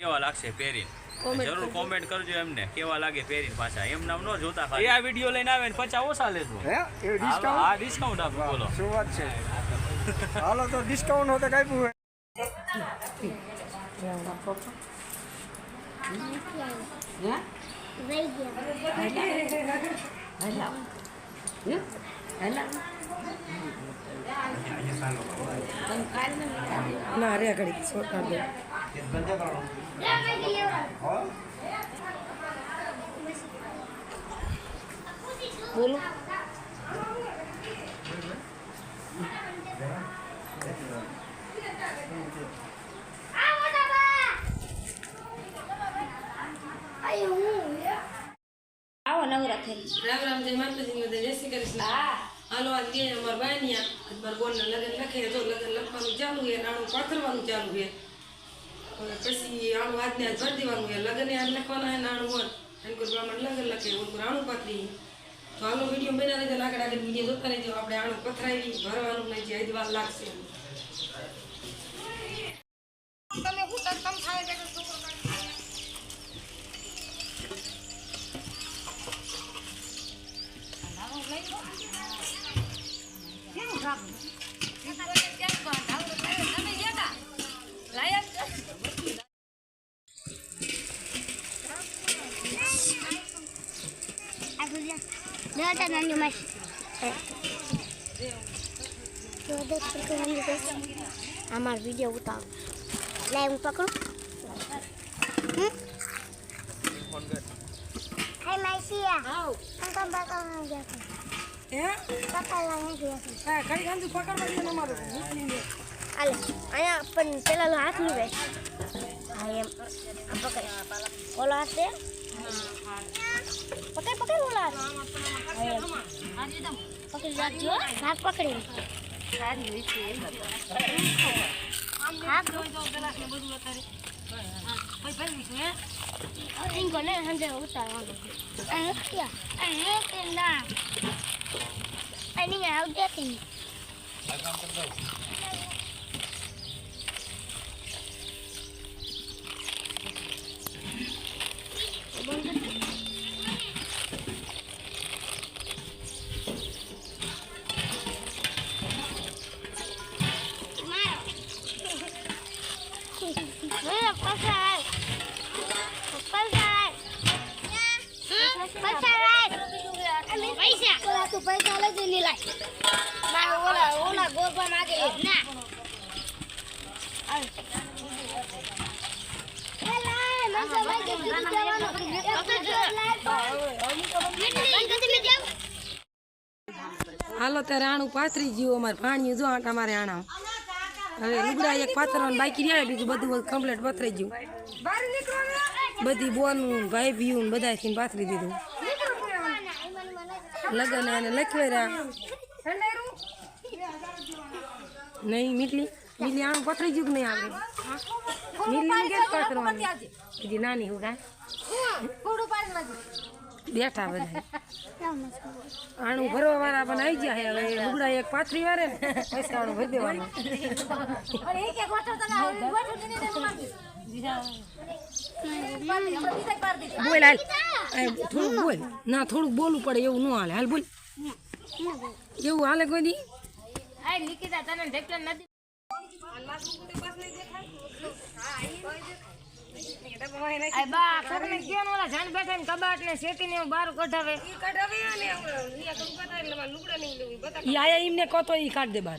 કેવા લાગશે પહેરીને? જરૂર કોમેન્ટ કરજો એમને કેવા લાગે પહેરીને પાછા? એમ નામ ન જોતા ખાલી. આ વીડિયો લઈને આવે ને પચાસ ઓછા લેજો. હે? એ હા ડિસ્કાઉન્ટ ડિસ્કાઉન્ટ આપો બોલો. શું વાત છે? હાલો તો ડિસ્કાઉન્ટ હોતે કાપ્યું પૂરે ના રે ઘડી બોલો. આવો નવરા રામ રામ જય માતાજી બધા જય શ્રી કૃષ્ણ. હાલો આજ ગયા અમારા બાનિયા મારા બોનના લગન લખે તો લગન લખવાનું ચાલુ છે નાણું પાથરવાનું ચાલુ છે. પછી આણું આજને આજ ભરી દેવાનું છે. લગ્ન લખવાના છે નાણું હોત એમ કોઈ બ્રાહ્મણ લગ્ન લખે, ઓલું રાણું પાથરી. તો આનો વીડિયો બના રહેજો આગળ આગળ વીડિયો જોતા રહેજો. આપણે આણું પથરાવી, ભરવાનું નહીં, જે આજ લાગશે. અમાર વીડિયો ઉતારો લાય હું પકડું હમ? હાય માસીયા અંકલ બકા ગયા હે બકા લાયા ગયા છે હા કઈ ગાંધુ પકડવા દે ને અમારું મૂકીને હાલે અહીંયા પણ પેલા હાથ લીધે હા એમ આ પકડ ઓલો હાથ દે પકડ પકડ ઓલો હાથ હા, એમ. પકડી રાખજો હાથ પકડી હાથ ઈંગો હાલો, ત્યારે આણું પાથરી ગયું અમારે પાણી જો આટા મારે આણા હવે લુગડા એક પાથરવાનું બાકી રહ્યા, બીજું બધું કમ્પ્લીટ પથરાઈ ગયું. બધી બોનું ભાઈ ભીયું બધા થઈને પાથરી દીધું. લગન એને લખવેરા. નહીં મીટલી મીટલી આણું પથરાઈ ગયું નહીં આવે મીટલી કે બીજી નાની બેઠા બધા. આણું ભરવા પણ આવી ગયા હવે લુગડા એક પાથરી વારે ને પૈસા ભરી દેવાનું. બોલ હાલ. થોડુંક બોલ. ના, થોડુંક બોલવું પડે, એવું ન હાલે. હાલ બોલ. એવું હાલે કોઈ દી? ઈ આયા એમને કહો તો કાઢ દે બાર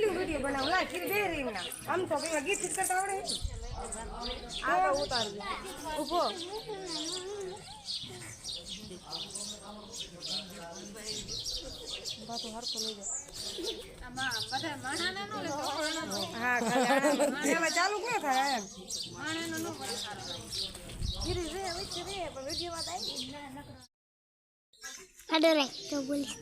લ્યું વીડિયો બનાવ લા કીધું બે ના આમ તો પેલા ગીત કરતા આવડે આ તો ઉતારું ઊભો હા ખાલી એમાં ચાલુ ક્યાં થાય. એમ તો બોલીશ.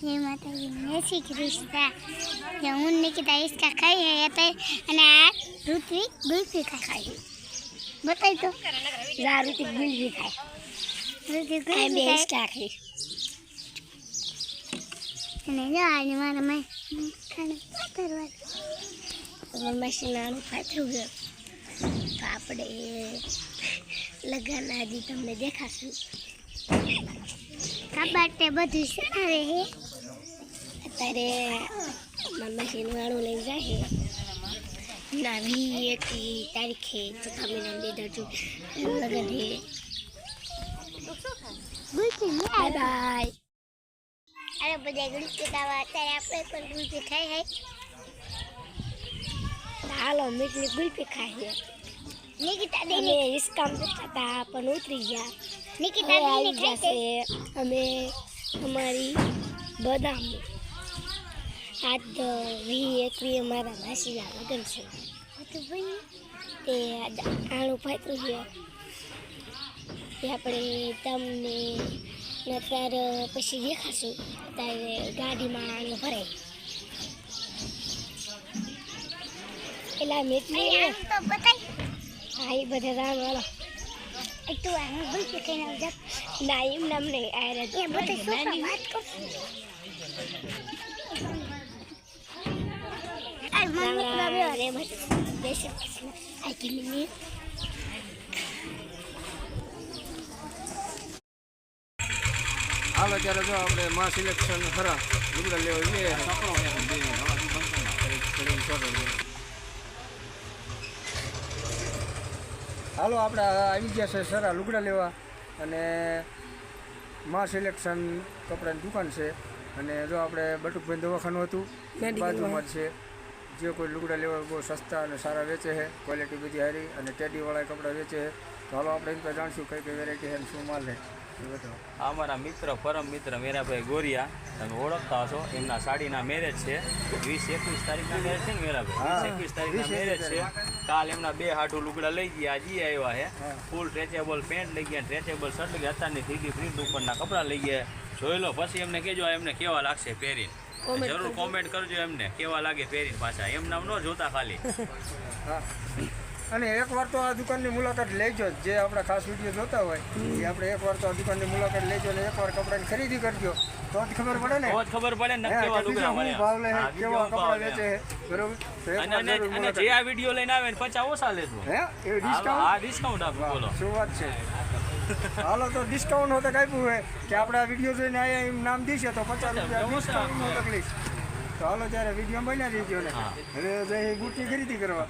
જય માતાજી જય શ્રી કૃષ્ણ. જે હું નિકિતા ઈસકા ખાઈ હે તો અને આ ઋત્વિક ગુલ્ફી ખાઈ બતાવી તો. જા ઋત્વિક ગુલ્ફી ખાય. ઋત્વિક ગુલ્ફી ખાય. ખાઈ અને જો આજે મારા મેં ખાને પાથરવાનું મશીન આનું પાથરું ગયું તો આપણે લગ્ન આદિ તમને દેખાશું. કબાટે બધું સારે હે. અત્યારે મશીન વાળું લઈ જાય ના વી એકથી તારીખે ચોથા મહિના બે દરજુ લગ્ન હે. Bye bye. અરે બધા ગુલપી ખાવા અત્યારે આપણે પણ ગુલપી ખાઈ હે. હાલો મીઠની ગુલપી ખાઈએ નિકિતા દેને ઇસ્કામ કરતા હતા પણ ઉતરી ગયા. નિકિતા દીને ખાઈ અમે અમારી બદામ. આજ વી એકવી અમારા માસીના લગ્ન છે. તે આણું પાત્રું છે. આપણે તમને અત્યારે પછી દેખાશું. અત્યારે ગાડીમાં આણું ભરાય. એલા મીઠી તો બતાય. હા એ બધા રામ વાળો એક તો આમ બોલ કે કઈ ના જા ના એમ નામ નહીં આ રે એ બતાય શું વાત કર. આ મમ્મી તો બે મત દેશ આ કે મિની હાલો ત્યારે જો આપણે માં સિલેક્શન ખરા લુગડા લેવા જઈએ. હાલો આપણે આવી ગયા છે સરા લુગડા લેવા અને માં સિલેક્શન કપડાની દુકાન છે. અને જો આપણે બટુકભાઈ દવાખાનું હતું બાજુમાં જ છે. જે કોઈ લુગડા લેવા બહુ સસ્તા અને સારા વેચે છે ક્વોલિટી બધી સારી અને ટેડીવાળા કપડાં વેચે છે. તો હાલો આપણે એમ તો જાણશું કઈ કઈ વેરાયટી છે શું માલ છે. આ અમારા મિત્ર પરમ મિત્ર મેરાભાઈ ગોરિયા તમે ઓળખતા હશો. એમના સાડીના મેરેજ છે. વીસ એકવીસ તારીખના મેરેજ છે ને મેરાભાઈ? વીસ એકવીસ તારીખના મેરેજ છે. કાલ એમના બે હાડું લુગડા લઈ ગયા જી આવ્યા છે ફૂલ સ્ટ્રેચેબલ પેન્ટ લઈ ગયા સ્ટ્રેચેબલ શર્ટ લઈ ગયા. અત્યારની થ્રીડી પ્રિન્ટ ઉપરના કપડાં લઈ ગયા. જોઈ લો પછી એમને કહેજો એમને કેવા લાગશે પહેરીને. જરૂર કોમેન્ટ કરજો એમને કેવા લાગે પહેરીને પાછા. એમ નામ ન જોતા ખાલી. હા. અને એકવાર તો આ દુકાનની મુલાકાત લેજો જ. આપણા ખાસ વીડિયો જોતા હોય. એ આપણે એકવાર તો આ દુકાનની મુલાકાત લેજો અને એકવાર કપડાની ખરીદી કરજો. તો જ ખબર પડે ને? તો જ ખબર પડે ને કેવા ભાવ લે કેવા કપડા વેચે બરોબર? અને અને જે આ વીડિયો લઈને આવે ને પચાસ ઓછા લેજો. હે? એ ડિસ્કાઉન્ટ આ ડિસ્કાઉન્ટ આપો બોલો. શું વાત છે? હાલો તો ડિસ્કાઉન્ટ હોતે આપ્યું હોય કે આપણે આ વીડિયો જોઈને આયા એમ નામ દીશે તો પચાસ રૂપિયા ડિસ્કાઉન્ટ તકલીફ. તો હાલો ત્યારે વીડિયો બન્યા રહીજો ને. હવે જઈ ગુટી ખરીદી કરવા.